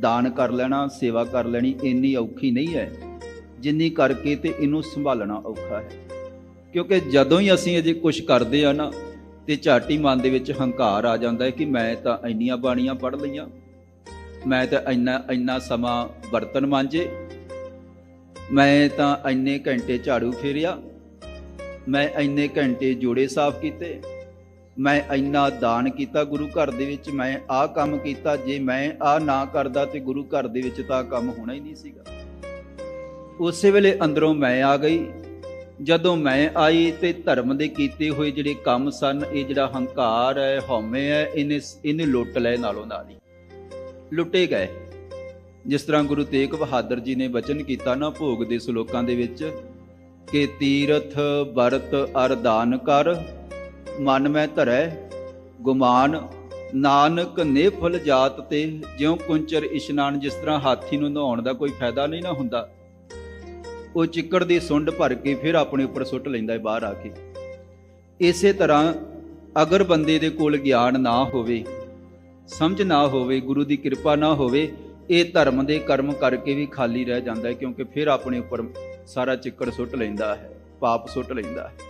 ਦਾਨ ਕਰ ਲੈਣਾ, ਸੇਵਾ ਕਰ ਲੈਣੀ ਇੰਨੀ ਔਖੀ ਨਹੀਂ ਹੈ, ਜਿੰਨੀ ਕਰਕੇ ਤੇ ਇਹਨੂੰ ਸੰਭਾਲਣਾ ਔਖਾ ਹੈ। ਕਿਉਂਕਿ ਜਦੋਂ ਹੀ ਅਸੀਂ ਅਜੇ ਕੁਝ ਕਰਦੇ ਆ ਨਾ, ਤੇ ਝਾਟੀ ਮਨ ਦੇ ਵਿੱਚ ਹੰਕਾਰ ਆ ਜਾਂਦਾ ਹੈ ਕਿ ਮੈਂ ਤਾਂ ਇੰਨੀਆਂ ਬਾਣੀਆਂ ਪੜ੍ਹ ਲਈਆਂ, ਮੈਂ ਤਾਂ ਇੰਨਾ ਇੰਨਾ ਸਮਾਂ ਬਰਤਨ ਮਾਂਜੇ, ਮੈਂ ਤਾਂ ਇੰਨੇ ਘੰਟੇ ਝਾੜੂ ਫੇਰਿਆ, ਮੈਂ ਇੰਨੇ ਘੰਟੇ ਜੋੜੇ ਸਾਫ਼ ਕੀਤੇ ਮੈਂ ਇੰਨਾ ਦਾਨ ਕੀਤਾ ਗੁਰੂ ਘਰ ਦੇ ਵਿੱਚ, ਮੈਂ ਆਹ ਕੰਮ ਕੀਤਾ, ਜੇ ਮੈਂ ਆਹ ਨਾ ਕਰਦਾ ਤੇ ਗੁਰੂ ਘਰ ਦੇ ਵਿੱਚ ਤਾਂ ਆਹ ਕੰਮ ਹੋਣਾ ਹੀ ਨਹੀਂ ਸੀਗਾ। ਉਸੇ ਵੇਲੇ ਅੰਦਰੋਂ ਮੈਂ ਆ ਗਈ। ਜਦੋਂ ਮੈਂ ਆਈ ਤੇ ਧਰਮ ਦੇ ਕੀਤੇ ਹੋਏ ਜਿਹੜੇ ਕੰਮ ਸਨ, ਇਹ ਜਿਹੜਾ ਹੰਕਾਰ ਹੈ, ਹਉਮੈ ਹੈ, ਇਹਨੇ ਇਹਨੇ ਲੁੱਟ ਲਏ ਨਾਲੋਂ ਨਾਲ ਹੀ। ਲੁੱਟੇ ਗਏ। ਜਿਸ ਤਰ੍ਹਾਂ ਗੁਰੂ ਤੇਗ ਬਹਾਦਰ ਜੀ ਨੇ ਬਚਨ ਕੀਤਾ ਨਾ ਭੋਗ ਦੇ ਸ਼ਲੋਕਾਂ ਦੇ ਵਿੱਚ, ਕਿ ਤੀਰਥ ਵਰਤ ਅਰਦਾਨ ਕਰ ਮਨ ਮੈਂ ਧਰੈ, ਗੁਮਾਨ ਨਾਨਕ ਨੇਫਲ ਜਾਤ ਤੇ ਜਿਉ ਕੁੰਚਰ ਇਸ਼ਨਾਨ, ਜਿਸ ਤਰ੍ਹਾਂ ਹਾਥੀ ਨੂੰ ਨਹਾਉਣ ਦਾ ਕੋਈ ਫਾਇਦਾ ਨਹੀਂ ਨਾ ਹੁੰਦਾ। ਉਹ ਚਿੱਕੜ ਦੀ ਸੁੰਡ ਭਰ ਕੇ ਫਿਰ ਆਪਣੇ ਉੱਪਰ ਸੁੱਟ ਲੈਂਦਾ ਹੈ ਬਾਹਰ ਆ ਕੇ। ਇਸੇ ਤਰ੍ਹਾਂ ਅਗਰ ਬੰਦੇ ਦੇ ਕੋਲ ਗਿਆਨ ਨਾ ਹੋਵੇ, ਸਮਝ ਨਾ ਹੋਵੇ, ਗੁਰੂ ਦੀ ਕਿਰਪਾ ਨਾ ਹੋਵੇ, ਇਹ ਧਰਮ ਦੇ ਕਰਮ ਕਰਕੇ ਵੀ ਖਾਲੀ ਰਹਿ ਜਾਂਦਾ ਹੈ, ਕਿਉਂਕਿ ਫਿਰ ਆਪਣੇ ਉੱਪਰ ਸਾਰਾ ਚਿੱਕੜ ਸੁੱਟ ਲੈਂਦਾ ਹੈ, ਪਾਪ ਸੁੱਟ ਲੈਂਦਾ ਹੈ।